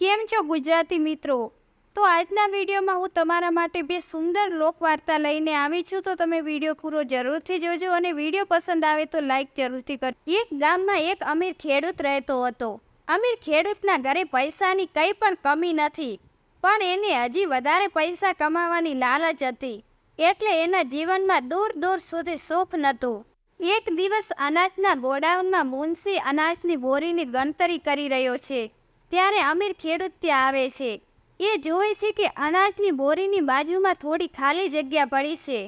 કેમ છો ગુજરાતી મિત્રો? તો આજના વિડીયોમાં હું તમારા માટે બે સુંદર લોકવાર્તા લઈને આવી છું. તો તમે વીડિયો પૂરો જરૂરથી જોજો અને વીડિયો પસંદ આવે તો લાઈક જરૂરથી કરજો. એક ગામમાં એક અમીર ખેડૂત રહેતો હતો. અમીર ખેડૂતના ઘરે પૈસાની કંઈ પણ કમી નથી, પણ એને હજી વધારે પૈસા કમાવાની લાલચ હતી. એટલે એના જીવનમાં દૂર દૂર સુધી સુખ નહોતું. એક દિવસ અનાજના ગોડાઉનમાં મુનશી અનાજની બોરીની ગણતરી કરી રહ્યો છે. ત્યારે અમીર ખેડૂત ત્યાં આવે છે. એ જોવે છે કે અનાજની બોરીની બાજુમાં થોડી ખાલી જગ્યા પડી છે.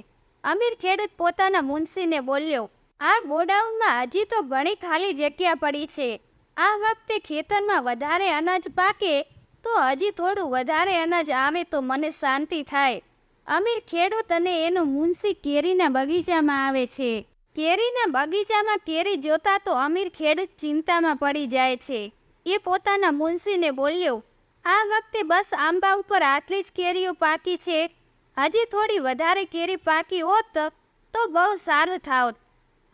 અમીર ખેડૂત પોતાના મુનશીને બોલ્યો, આ ગોડાઉનમાં હજી તો ઘણી ખાલી જગ્યા પડી છે. આ વખતે ખેતરમાં વધારે અનાજ પાકે તો હજી થોડું વધારે અનાજ આવે તો મને શાંતિ થાય. અમીર ખેડૂત અને એનો મુનશી કેરીના બગીચામાં આવે છે. કેરીના બગીચામાં કેરી જોતા તો અમીર ખેડૂત ચિંતામાં પડી જાય છે. એ પોતાના મુનશીને બોલ્યો, આ વખતે બસ આંબા ઉપર આટલી જ કેરીઓ પાકી છે. હજી થોડી વધારે કેરી પાકી હોત તો બહુ સારું થાત.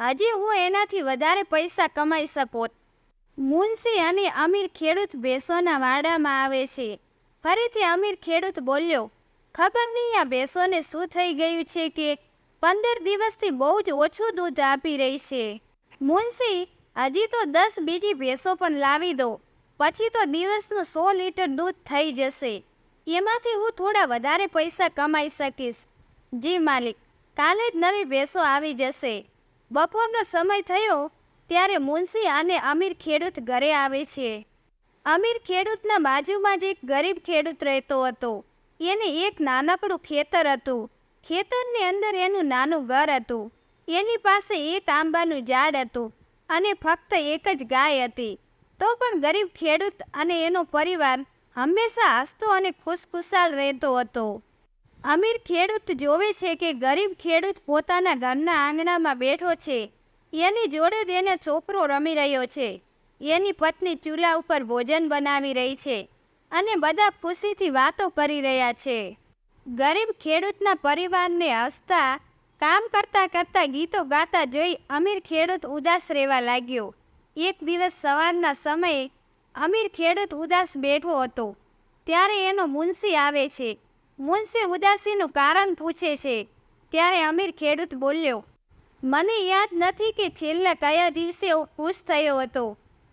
હજી હું એનાથી વધારે પૈસા કમાઈ શકોત મુનશી અને અમીર ખેડૂત ભેંસોના વાડામાં આવે છે. ફરીથી અમીર ખેડૂત બોલ્યો, ખબર નહીં આ ભેંસોને શું થઈ ગયું છે કે પંદર દિવસથી બહુ જ ઓછું દૂધ આપી રહી છે. મુનશી, હજી તો દસ બીજી ભેંસો પણ લાવી દો. પછી તો દિવસનું સો લીટર દૂધ થઈ જશે. એમાંથી હું થોડા વધારે પૈસા કમાઈ શકીશ. જી માલિક, કાલે જ નવી ભેંસો આવી જશે. બપોરનો સમય થયો ત્યારે મુનશી અને અમીર ખેડૂત ઘરે આવે છે. અમીર ખેડૂતના બાજુમાં જ એક ગરીબ ખેડૂત રહેતો હતો. એને એક નાનકડું ખેતર હતું. ખેતરની અંદર એનું નાનું ઘર હતું. એની પાસે એક આંબાનું ઝાડ હતું અને ફક્ત એક જ ગાય હતી. તો પણ ગરીબ ખેડૂત અને એનો પરિવાર હંમેશા હસતો અને ખુશખુશાલ રહેતો હતો. અમીર ખેડૂત જોવે છે કે ગરીબ ખેડૂત પોતાના ઘરના આંગણામાં બેઠો છે. એની જોડે તેને છોકરો રમી રહ્યો છે. એની પત્ની ચૂલા ઉપર ભોજન બનાવી રહી છે અને બધા ખુશીથી વાતો કરી રહ્યા છે. ગરીબ ખેડૂતના પરિવારને હસતા, કામ કરતાં કરતાં ગીતો ગાતા જોઈ અમીર ખેડૂત ઉદાસ રહેવા લાગ્યો. એક દિવસ સવારના સમયે અમીર ખેડૂત ઉદાસ બેઠો હતો. ત્યારે એનો મુનશી આવે છે. મુનશી ઉદાસીનું કારણ પૂછે છે. ત્યારે અમીર ખેડૂત બોલ્યો, મને યાદ નથી કે છેલ્લા કયા દિવસે ખુશ થયો હતો?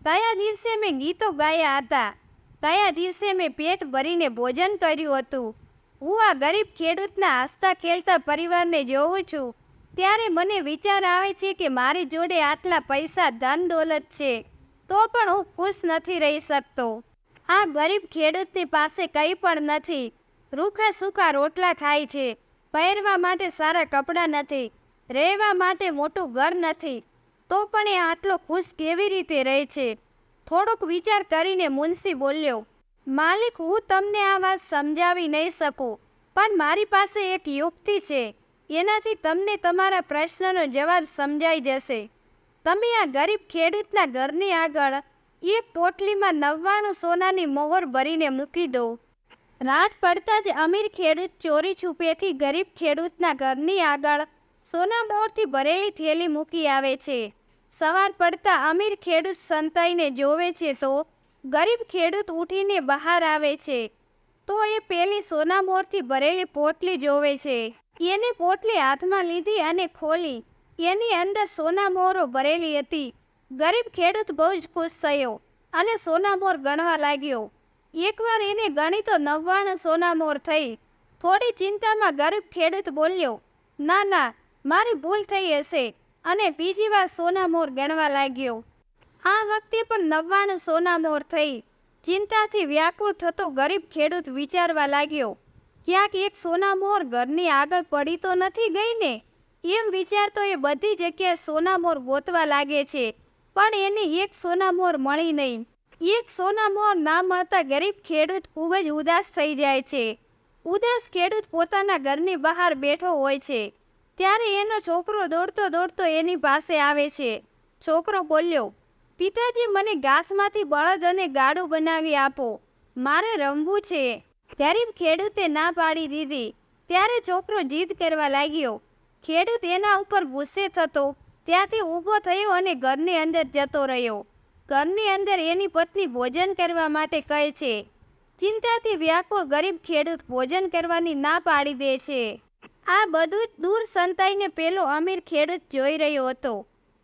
કયા દિવસે મેં ગીતો ગાયા હતા? કયા દિવસે મેં પેટ ભરીને ભોજન કર્યું હતું? હું આ ગરીબ ખેડૂતના હસતા ખેલતા પરિવારને જોઉં છું. ત્યારે મને વિચાર આવે છે કે મારી જોડે આટલા પૈસા ધન દોલત છે, તો પણ હું ખુશ નથી રહી શકતો. આ ગરીબ ખેડૂતની પાસે કંઈ પણ નથી. રૂખા સૂકા રોટલા ખાય છે, પહેરવા માટે સારા કપડાં નથી, રહેવા માટે મોટું ઘર નથી, તો પણ એ આટલો ખુશ કેવી રીતે રહે છે? થોડોક વિચાર કરીને મુનશી બોલ્યો, માલિક, હું તમને આ વાત સમજાવી નહીં શકું, પણ મારી પાસે એક યુક્તિ છે. એનાથી તમને તમારા પ્રશ્નનો જવાબ સમજાઈ જશે. તમે આ ગરીબ ખેડૂતના ઘરની આગળ એક પોટલીમાં નવ્વાણું સોનાની મોહર ભરીને મૂકી દો. રાત પડતા જ અમીર ખેડૂત ચોરી છુપેથી ગરીબ ખેડૂતના ઘરની આગળ સોના મોરથી ભરેલી થેલી મૂકી આવે છે. સવાર પડતા અમીર ખેડૂત સંતાઈને જોવે છે તો ગરીબ ખેડૂત ઉઠીને બહાર આવે છે. તો એ પેલી સોના મોરથી ભરેલી પોટલી જોવે છે. એને પોટલી હાથમાં લીધી અને ખોલી. એની અંદર સોના મોરો ભરેલી હતી. ગરીબ ખેડૂત બહુ જ ખુશ થયો અને સોના મોર ગણવા લાગ્યો. એકવાર એને ગણી તો નવ્વાણું સોના મોર થઈ. થોડી ચિંતામાં ગરીબ ખેડૂત બોલ્યો, ના ના, મારી ભૂલ થઈ હશે. અને બીજી વાર સોના મોર ગણવા લાગ્યો. આ વખતે પણ નવ્વાણું સોના મોર થઈ. ચિંતાથી વ્યાકુળ થતો ગરીબ ખેડૂત વિચારવા લાગ્યો ક્યાંક એક સોના મોર ઘરની આગળ પડી તો નથી ગઈ ને એમ વિચારતો એ બધી જગ્યાએ સોના મોર ગોતવા લાગે છે, પણ એને એક સોના મોર મળી નહીં. એક સોના મોર ના મળતા ગરીબ ખેડૂત ખૂબ જ ઉદાસ થઈ જાય છે. ઉદાસ ખેડૂત પોતાના ઘરની બહાર બેઠો હોય છે. ત્યારે એનો છોકરો દોડતો દોડતો એની પાસે આવે છે. છોકરો બોલ્યો, પિતાજી, મને ઘાસમાંથી બળદ અને ગાડું બનાવી આપો. મારે રમવું છે. ગરીબ ખેડૂતે ના પાડી દીધી. ત્યારે છોકરો જીદ કરવા લાગ્યો. ખેડૂત એના ઉપર ગુસ્સે થતો, ત્યાંથી ઊભો થયો અને ઘરની અંદર જતો રહ્યો. ઘરની અંદર એની પત્ની ભોજન કરવા માટે કહે છે, ચિંતાથી વ્યાકુળ ગરીબ ખેડૂત ભોજન કરવાની ના પાડી દે છે. આ બધું જ દૂર સંતાઈને પેલો અમીર ખેડૂત જોઈ રહ્યો હતો.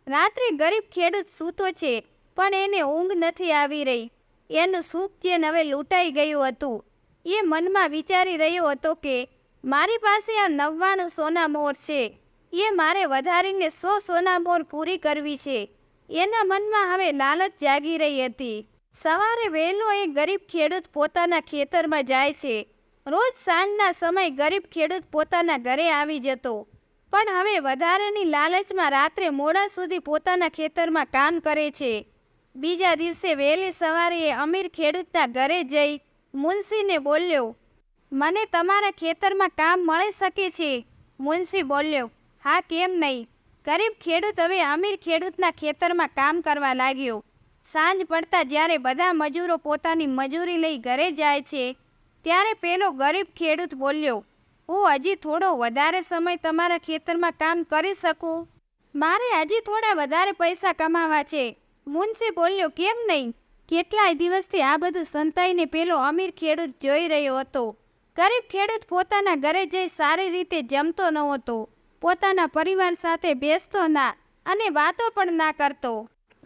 રાત્રે ગરીબ ખેડૂત સૂતો છે, પણ એને ઊંઘ નથી આવી રહી. એનું સુખ જે હવે લૂંટાઈ ગયું હતું. એ મનમાં વિચારી રહ્યો હતો કે, મારી પાસે આ નવ્વાણું સોના મોર છે. એ મારે વધારીને સો સોના મોર પૂરી કરવી છે. એના મનમાં હવે લાલચ જાગી રહી હતી. સવારે વહેલો એ ગરીબ ખેડૂત પોતાના ખેતરમાં જાય છે. રોજ સાંજના સમય ગરીબ ખેડૂત પોતાના ઘરે આવી જતો. પણ હવે વધારાની લાલચમાં રાત્રે મોડા સુધી પોતાના ખેતરમાં કામ કરે છે. બીજા દિવસે વહેલી સવારે એ અમીર ખેડૂતના ઘરે જઈ મુનશીને બોલ્યો, મને તમારા ખેતરમાં કામ મળી શકે છે. મુનશી બોલ્યો, હા, કેમ નહીં? ગરીબ ખેડૂત હવે અમીર ખેડૂતના ખેતરમાં કામ કરવા લાગ્યો. સાંજ પડતા જ્યારે બધા મજૂરો પોતાની મજૂરી લઈ ઘરે જાય છે, ત્યારે પેલો ગરીબ ખેડૂત બોલ્યો, હું હજી થોડો વધારે સમય તમારા ખેતરમાં કામ કરી શકું? મારે હજી થોડા વધારે પૈસા કમાવા છે. મુનશી બોલ્યો, કેમ નહીં? કેટલાય દિવસથી આ બધું સંતાઈને પેલો અમીર ખેડૂત જોઈ રહ્યો હતો. ગરીબ ખેડૂત પોતાના ઘરે જઈ સારી રીતે જમતો નહોતો પોતાના પરિવાર સાથે બેસતો ના અને વાતો પણ ના કરતો.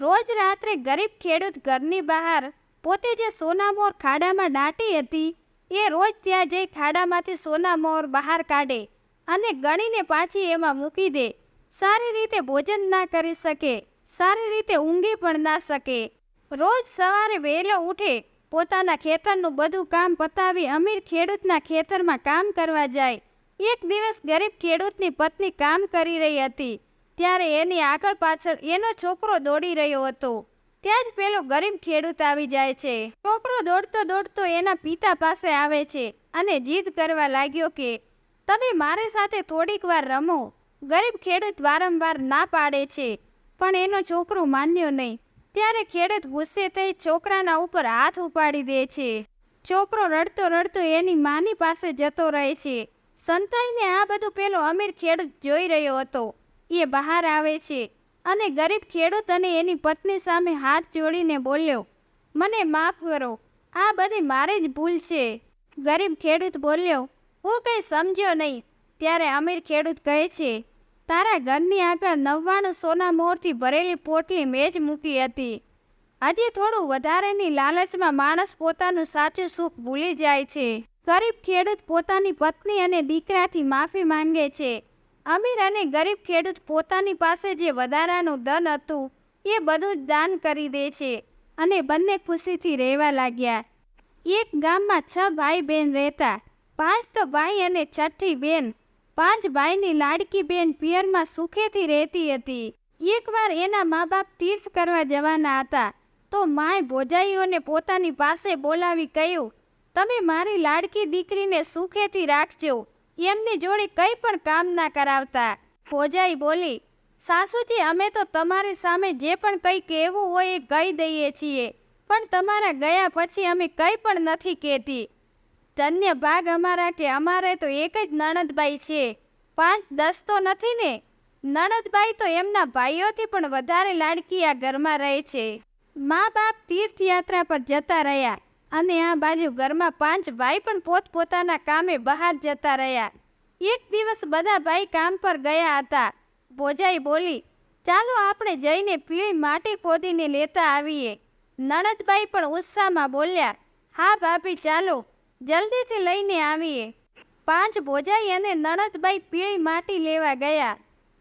રોજ રાત્રે ગરીબ ખેડૂત ઘરની બહાર પોતે જે સોનામોર ખાડામાં દાટી હતી, એ રોજ ત્યાં જઈ ખાડામાંથી સોનામોર બહાર કાઢે અને ગણીને પાછી એમાં મૂકી દે. સારી રીતે ભોજન ના કરી શકે, સારી રીતે ઊંઘી પણ ના શકે. રોજ સવારે વહેલો ઉઠે, પોતાના ખેતરનું બધું કામ પતાવી અમીર ખેડૂતના ખેતરમાં કામ કરવા જાય. એક દિવસ ગરીબ ખેડૂતની પત્ની કામ કરી રહી હતી. ત્યારે એની આગળ પાછળ એનો છોકરો દોડી રહ્યો હતો. ત્યાં જ પેલો ગરીબ ખેડૂત આવી જાય છે. છોકરો દોડતો દોડતો એના પિતા પાસે આવે છે અને જીદ કરવા લાગ્યો કે, તમે મારી સાથે થોડીક વાર રમો. ગરીબ ખેડૂત વારંવાર ના પાડે છે. પણ એનો છોકરો માન્યો નહીં. ત્યારે ખેડૂત ગુસ્સે થઈ છોકરાના ઉપર હાથ ઉપાડી દે છે. છોકરો રડતો રડતો એની માની પાસે જતો રહે છે. સંતાઈને આ બધું પેલો અમીર ખેડૂત જોઈ રહ્યો હતો. એ બહાર આવે છે અને ગરીબ ખેડૂત અને એની પત્ની સામે હાથ જોડીને બોલ્યો, મને માફ કરો, આ બધી મારી જ ભૂલ છે. ગરીબ ખેડૂત બોલ્યો, હું કંઈ સમજ્યો નહીં. ત્યારે અમીર ખેડૂત કહે છે તારા ઘરની આગળ નવ્વાણું સોના મોરથી ભરેલી પોટલી મેજ મૂકી હતી. આજે થોડું વધારેની લાલચમાં માણસ પોતાનું સાચું સુખ ભૂલી જાય છે. ગરીબ ખેડૂત પોતાની પત્ની અને દીકરાથી માફી માંગે છે. અમીર અને ગરીબ ખેડૂત પોતાની પાસે જે વધારાનું ધન હતું, એ બધું જ દાન કરી દે છે અને બંને ખુશીથી રહેવા લાગ્યા. એક ગામમાં છ ભાઈ બહેન રહેતા. પાંચ તો ભાઈ અને છઠ્ઠી બેન પાંચ ભાઈની લાડકી બેન પિયરમાં સુખેથી રહેતી હતી. એકવાર એના મા બાપ તીર્થ કરવા જવાના હતા, તો માય ભોજાઈઓને પોતાની પાસે બોલાવી કહ્યું, તમે મારી લાડકી દીકરીને સુખેથી રાખજો, એમની જોડે કંઈ પણ કામ ના કરાવતા. ભોજાઈ બોલી, સાસુજી, અમે તો તમારી સામે જે પણ કંઈ કહેવું હોય એ કહી દઈએ છીએ, પણ તમારા ગયા પછી અમે કંઈ પણ નથી કહેતી. ધન્ય ભાગ અમારા કે અમારે તો એક જ નણદબાઈ છે. પાંચ દસ તો નથી ને? નણદબાઈ તો એમના ભાઈઓથી પણ વધારે લાડકી આ ઘરમાં રહે છે. મા બાપ તીર્થયાત્રા પર જતા રહ્યા અને આ બાજુ ઘરમાં પાંચ ભાઈ પણ પોતપોતાના કામે બહાર જતા રહ્યા. એક દિવસ બધા ભાઈ કામ પર ગયા હતા. ભોજાઈ બોલી, ચાલો આપણે જઈને પીળી માટી ખોદીને લેતા આવીએ. નણદબાઈ પણ ઉત્સાહમાં બોલ્યા, હા ભાભી, ચાલો. જલ્દીથી લઈને આવીએ. પાંચ ભોજાઈ અને નણદબાઈ પીળી માટી લેવા ગયા.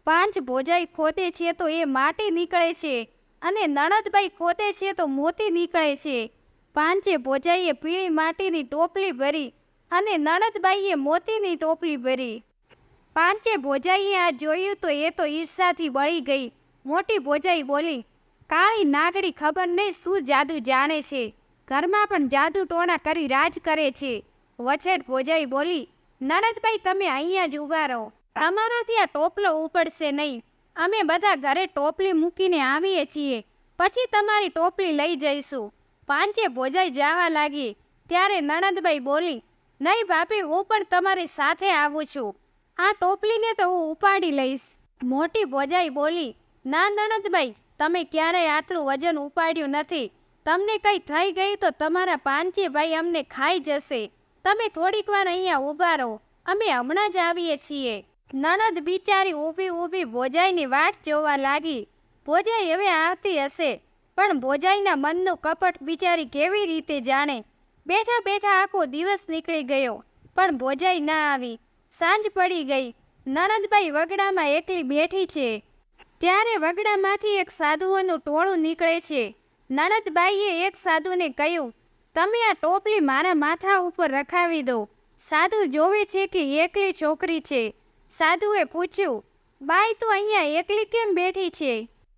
પાંચ ભોજાઈ ખોદે છે તો એ માટી નીકળે છે અને નણદબાઈ ખોદે છે તો મોતી નીકળે છે. પાંચે ભોજાઈએ પીળી માટીની ટોપલી ભરી અને નણદબાઈએ મોતીની ટોપલી ભરી. પાંચે ભોજાઈએ આ જોયું તો એ તો ઈર્ષાથી બળી ગઈ. મોટી ભોજાઈ બોલી, કાળી નાગડી ખબર નહીં શું જાદુ જાણે છે. ઘરમાં પણ જાદુ ટોણા કરી રાજ કરે છે. વછેટ ભોજાઈ બોલી, નણદભાઈ, તમે અહીંયા જ ઊભા રહો. અમારાથી આ ટોપલો ઉપડશે નહીં. અમે બધા ઘરે ટોપલી મૂકીને આવીએ છીએ. પછી તમારી ટોપલી લઈ જઈશું. પાંચે ભોજાઈ જવા લાગી. ત્યારે નણદભાઈ બોલી, નહીં ભાભી, હું પણ તમારી સાથે આવું છું. આ ટોપલીને તો હું ઉપાડી લઈશ. મોટી ભોજાઈ બોલી, ના નણદભાઈ, તમે ક્યારેય આટલું વજન ઉપાડ્યું નથી. તમને કંઈ થઈ ગઈ તો તમારા પાંચે ભાઈ અમને ખાઈ જશે. તમે થોડીક વાર અહીંયા ઊભા રહો. અમે હમણાં જ આવીએ છીએ. નણદ બિચારી ઊભી ઊભી ભોજાઈની વાટ જોવા લાગી. ભોજાઈ હવે આવતી હશે, પણ ભોજાઈના મનનું કપટ બિચારી કેવી રીતે જાણે? બેઠા બેઠા આખો દિવસ નીકળી ગયો, પણ ભોજાઈ ના આવી. સાંજ પડી ગઈ. નણદભાઈ વગડામાં એકલી બેઠી છે. ત્યારે વગડામાંથી એક સાધુઓનું ટોળું નીકળે છે. નણંદબાઈએ એક સાધુને કહ્યું, તમે આ ટોપલી મારા માથા ઉપર રખાવી દો. સાધુ જોવે છે કે એકલી છોકરી છે. સાધુએ પૂછ્યું, બાઈ તું અહીંયા એકલી કેમ બેઠી છે?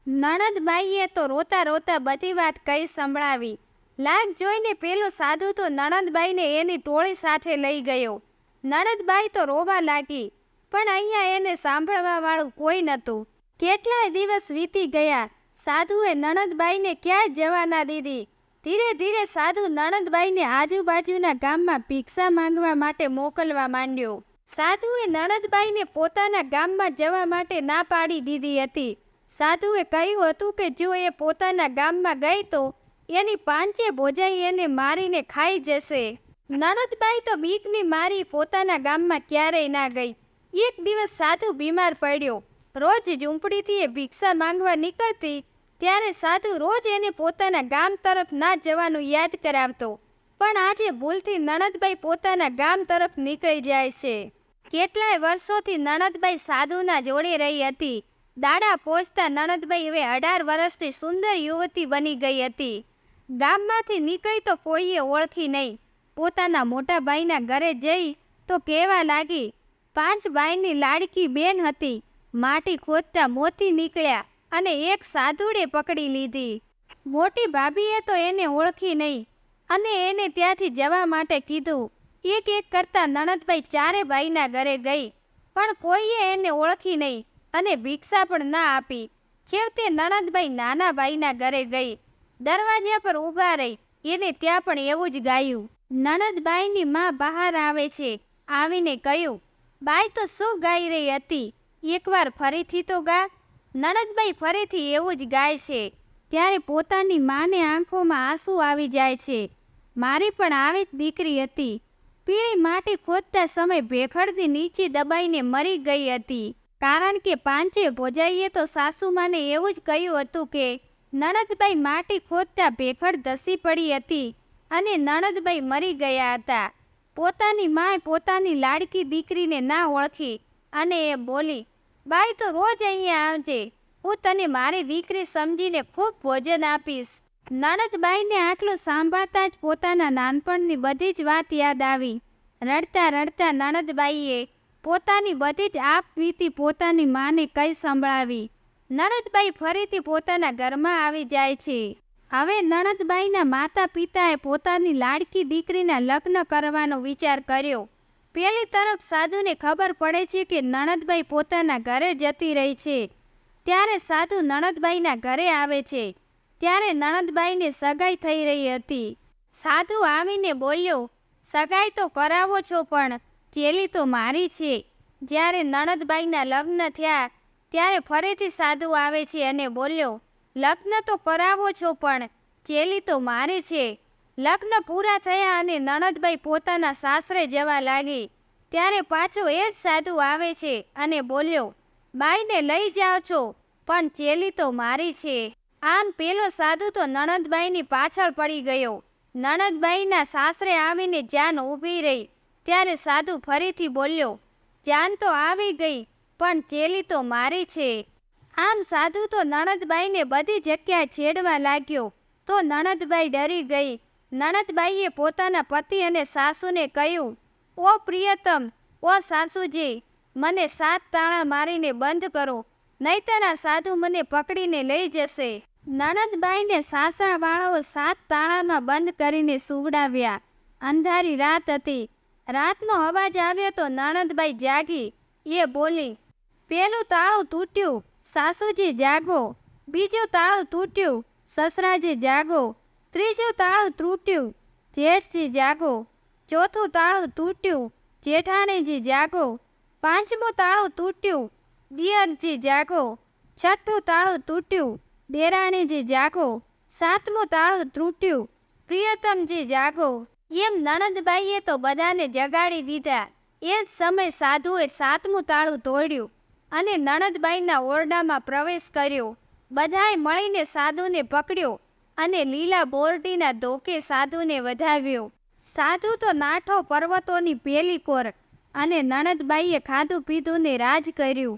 નણદબાઈએ તો રોતા રોતા બધી વાત કહી સંભળાવી. લાગ જોઈને પેલો સાધુ તો નણંદબાઈને એની ટોળી સાથે લઈ ગયો. નણદબાઈ તો રોવા લાગી, પણ અહીંયા એને સાંભળવાવાળું કોઈ નહોતું. કેટલાય દિવસ વીતી ગયા સાધુએ નણંદબાઈને ક્યાંય જવાના દીધી? ધીરે ધીરે સાધુ નણંદબાઈને આજુબાજુના ગામમાં ભિક્ષા માંગવા માટે મોકલવા માંડ્યો. સાધુએ નણંદબાઈને પોતાના ગામમાં જવા માટે ના પાડી દીધી હતી. સાધુએ કહ્યું હતું કે જો એ પોતાના ગામમાં ગઈ તો એની પાંચે ભોજાઈ એને મારીને ખાઈ જશે. નણંદબાઈ તો બીકની મારી પોતાના ગામમાં ક્યારેય ના ગઈ. એક દિવસ સાધુ બીમાર પડ્યો. રોજ ઝૂંપડીથી એ ભિક્ષા માંગવા નીકળતી, ત્યારે સાધુ રોજ એને પોતાના ગામ તરફ ના જવાનું યાદ કરાવતો. પણ આજે ભૂલથી નણદબાઈ પોતાના ગામ તરફ નીકળી જાય છે. કેટલાય વર્ષોથી નણદબાઈ સાધુના જોડે રહી હતી. દાડા પહોંચતા નણદબાઈ હવે અઢાર વર્ષની સુંદર યુવતી બની ગઈ હતી. ગામમાંથી નીકળી તો કોઈએ ઓળખી નહીં. પોતાના મોટા ભાઈના ઘરે જઈ તો કહેવા લાગી, પાંચ ભાઈની લાડકી બેન હતી. માટી ખોદતા મોતી નીકળ્યા અને એક સાધુડે પકડી લીધી. મોટી ભાભીએ તો એને ઓળખી નહીં અને એને ત્યાંથી જવા માટે કીધું. એક એક કરતા નણદભાઈ ચારે ભાઈના ઘરે ગઈ, પણ કોઈએ એને ઓળખી નહીં અને ભિક્ષા પણ ના આપી. છેવટે નણદભાઈ નાના ભાઈના ઘરે ગઈ, દરવાજા પર ઊભા રહી, એને ત્યાં પણ એવું જ ગાયું. નણદબાઈની માં બહાર આવે છે, આવીને કહ્યું. બાઈ તો શું ગાઈ રહી હતી? એકવાર ફરીથી તો ગા. નણદબાઈ ફરીથી એવું જ ગાય છે. ત્યારે પોતાની માને આંખોમાં આંસુ આવી જાય છે. મારી પણ આવી જ દીકરી હતી. પીળી માટી ખોદતા સમય ભેખડથી નીચે દબાઈને મરી ગઈ હતી. કારણ કે પાંચે ભોજાઈએ તો સાસુમાને એવું જ કહ્યું હતું કે નણદબાઈ માટી ખોદતા ભેખડ ધસી પડી હતી અને નણદબાઈ મરી ગયા હતા. પોતાની માએ પોતાની લાડકી દીકરીને ના ઓળખી અને એ બોલી બાઈ તો રોજ અહીંયા આવજે. હું તને મારી દીકરી સમજીને ખૂબ ભોજન આપીશ. નણદબાઈને આટલું સાંભળતા જ પોતાના નાનપણની બધી જ વાત યાદ આવી. રડતા રડતા નણદબાઈએ પોતાની બધી જ આપ વીતી પોતાની માને કઈ સંભળાવી. નણદબાઈ ફરીથી પોતાના ઘરમાં આવી જાય છે. હવે નણદબાઈના માતા પિતાએ પોતાની લાડકી દીકરીના લગ્ન કરવાનો વિચાર કર્યો. પેલી તરફ સાધુને ખબર પડે છે કે નણદભાઈ પોતાના ઘરે જતી રહી છે. ત્યારે સાધુ નણદભાઈના ઘરે આવે છે. ત્યારે નણદબાઈને સગાઈ થઈ રહી હતી. સાધુ આવીને બોલ્યો, સગાઈ તો કરાવો છો પણ ચેલી તો મારી છે. જ્યારે નણદભાઈના લગ્ન થયા, ત્યારે ફરીથી સાધુ આવે છે અને બોલ્યો, લગ્ન તો કરાવો છો પણ ચેલી તો મારી છે. લગ્ન પૂરા થયા અને નણદભાઈ પોતાના સાસરે જવા લાગી. ત્યારે પાછો એ જ સાધુ આવે છે અને બોલ્યો, બાઈને લઈ જાઓ છો, પણ ચેલી તો મારી છે. આમ પેલો સાધુ તો નણદબાઈની પાછળ પડી ગયો. નણદબાઈના સાસરે આવીને જાન ઊભી રહી. ત્યારે સાધુ ફરીથી બોલ્યો, જાન તો આવી ગઈ, પણ ચેલી તો મારી છે. આમ સાધુ તો નણદબાઈને બધી જગ્યાએ છેડવા લાગ્યો. તો નણદભાઈ ડરી ગઈ. નણંદબાઈએ પોતાના પતિ અને સાસુને કહ્યું, ઓ પ્રિયતમ, ઓ સાસુજી, મને સાત તાળા મારીને બંધ કરો, નહીતર આ સાધુ મને પકડીને લઈ જશે. નણંદબાઈને સાસરાવાળાઓ સાત તાળામાં બંધ કરીને સુવડાવ્યા. અંધારી રાત હતી. રાતનો અવાજ આવ્યો તો નણદબાઈ જાગી. એ બોલી પહેલું તાળું તૂટ્યું. સાસુજી જાગો. બીજું તાળું તૂટ્યું. સસરાજી જાગો. ત્રીજું તાળું તૂટ્યું, જેઠજી જાગો. ચોથું તાળું તૂટ્યું, જેઠાણીજી જાગો. પાંચમું તાળું તૂટ્યું, દિયરજી જાગો. છઠ્ઠું તાળું તૂટ્યું, દેરાણીજી જાગો. સાતમું તાળું તૂટ્યું, પ્રિયતમજી જાગો. એમ નણંદબાઈએ તો બધાને જગાડી દીધા. એ જ સમય સાધુએ સાતમું તાળું તોડ્યું અને નણંદબાઈના ઓરડામાં પ્રવેશ કર્યો. બધાએ મળીને સાધુને પકડ્યો. અને લીલા બોરડીના ધોકે સાધુને વધાવ્યો. સાધુ તો નાઠો પર્વતોની પેલી કોર અને નણદબાઈએ ખાધું પીધું ને રાજ કર્યું.